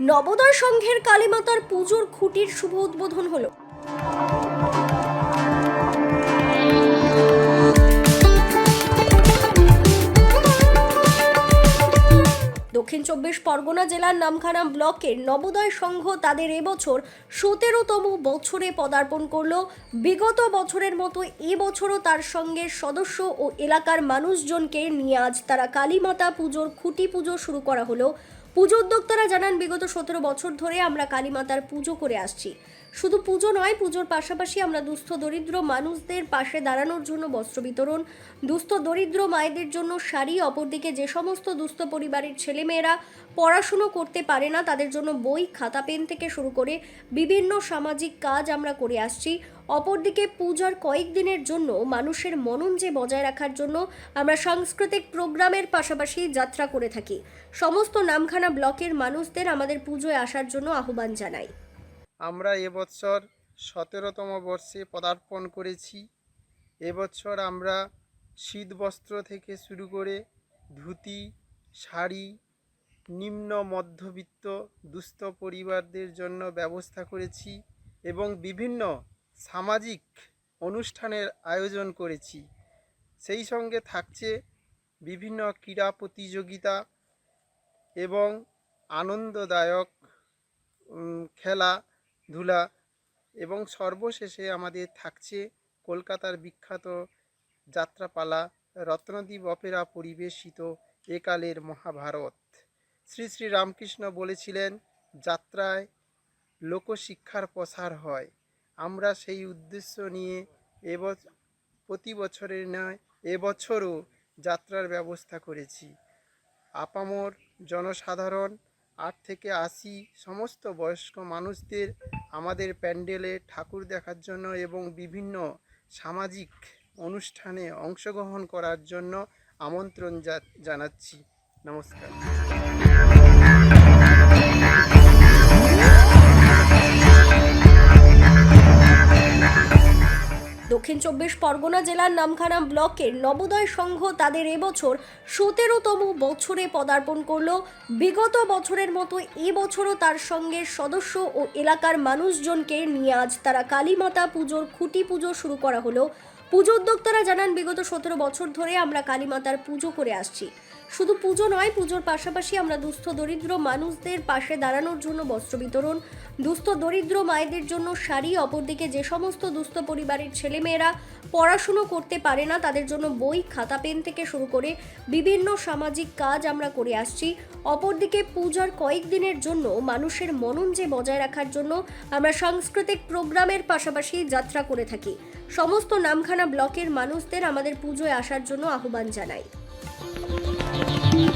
নবোদয় সংঘের কালীমাতার পুজোর খুঁটির শুভ উদ্বোধন হলো। দক্ষিণ চব্বিশ পরগনা জেলার নামখানা ব্লকের নবোদয় সংঘ তাদের এবছর সতেরোতম বছরে পদার্পণ করল। বিগত বছরের মতো এবছরও তার সঙ্গে সদস্য ও এলাকার মানুষজনকে নিয়ে আজ তারা কালীমাতা পুজোর খুঁটি পুজো শুরু করা হলো। পুজো উদ্যোক্তারা জানান বিগত সতেরো বছর ধরে আমরা কালীমাতার পুজো করে আসছি। শুধু পুজো নয়, পুজোর পাশাপাশি আমরা দুস্থ দরিদ্র মানুষদের পাশে দাঁড়ানোর জন্য বস্ত্র বিতরণ, দুস্থ দরিদ্র মায়েদের জন্য শাড়ি, অপরদিকে যে সমস্ত দুস্থ পরিবারের ছেলেমেয়েরা পড়াশুনো করতে পারে না, তাদের জন্য বই, খাতা, পেন থেকে শুরু করে বিভিন্ন সামাজিক কাজ আমরা করে আসছি। অপরদিকে পূজার কয়েকদিনের জন্য মানুষের মনন যে বজায় রাখার জন্য আমরা সাংস্কৃতিক প্রোগ্রামের পাশাপাশি যাত্রা করে থাকি। সমস্ত নামখানা ব্লকের মানুষদের আমাদের পুজোয় আসার জন্য আহ্বান জানাই। আমরা এবছর সতেরোতম বর্ষে পদার্পণ করেছি। এবছর আমরা শীত বস্ত্র থেকে শুরু করে ধুতি, শাড়ি, নিম্ন, মধ্যবিত্ত, দুস্থ পরিবারদের জন্য ব্যবস্থা করেছি এবং বিভিন্ন সামাজিক অনুষ্ঠানের আয়োজন করেছি। সেই সঙ্গে থাকছে বিভিন্ন ক্রীড়া প্রতিযোগিতা এবং আনন্দদায়ক খেলা ধুলা এবং সর্বশেষে আমাদের থাকছে কলকাতার বিখ্যাত যাত্রাপালা রত্নদ্বীপ অপেরা পরিবেশিত একালের মহাভারত। শ্রী শ্রী রামকৃষ্ণ বলেছিলেন, যাত্রায় লোকশিক্ষার প্রসার হয়। আমরা সেই উদ্দেশ্য নিয়ে এবছ, প্রতি বছরের নয় এবছরও যাত্রার ব্যবস্থা করেছি। আপামর জনসাধারণ আট থেকে আশি সমস্ত বয়স্ক মানুষদের আমাদের প্যান্ডেলে ঠাকুর দেখার জন্য এবং বিভিন্ন সামাজিক অনুষ্ঠানে অংশগ্রহণ করার জন্য আমন্ত্রণ জানাচ্ছি। নমস্কার। দক্ষিণ চব্বিশ পরগনা জেলার নামখানা ব্লকের নবোদয় সংঘ তাদের এবছর সতেরোতম বছরে পদার্পণ করল। বিগত বছরের মতো এবছরও তার সঙ্গে সদস্য ও এলাকার মানুষজনকে নিয়ে আজ তারা কালীমাতা পুজোর খুঁটি পুজো শুরু করা হলো। পুজো উদ্যোক্তারা জানান, বিগত সতেরো বছর ধরে আমরা কালীমাতার পুজো করে আসছি। শুধু পুজো নয়, পুজোর পাশাপাশি আমরা দুস্থ দরিদ্র মানুষদের পাশে দাঁড়ানোর জন্য বস্ত্র বিতরণ, দুস্থ দরিদ্র মায়েদের জন্য শাড়ি, অপরদিকে যে সমস্ত দুস্থ পরিবারের ছেলেমেয়েরা পড়াশুনো করতে পারে না, তাদের জন্য বই, খাতা, পেন থেকে শুরু করে বিভিন্ন সামাজিক কাজ আমরা করে আসছি। অপরদিকে পূজার কয়েকদিনের জন্য মানুষের মনন যে বজায় রাখার জন্য আমরা সাংস্কৃতিক প্রোগ্রামের পাশাপাশি যাত্রা করে থাকি। সমস্ত নামখানা ব্লকের মানুষদের আমাদের পুজোয় আসার জন্য আহ্বান জানাই। thank you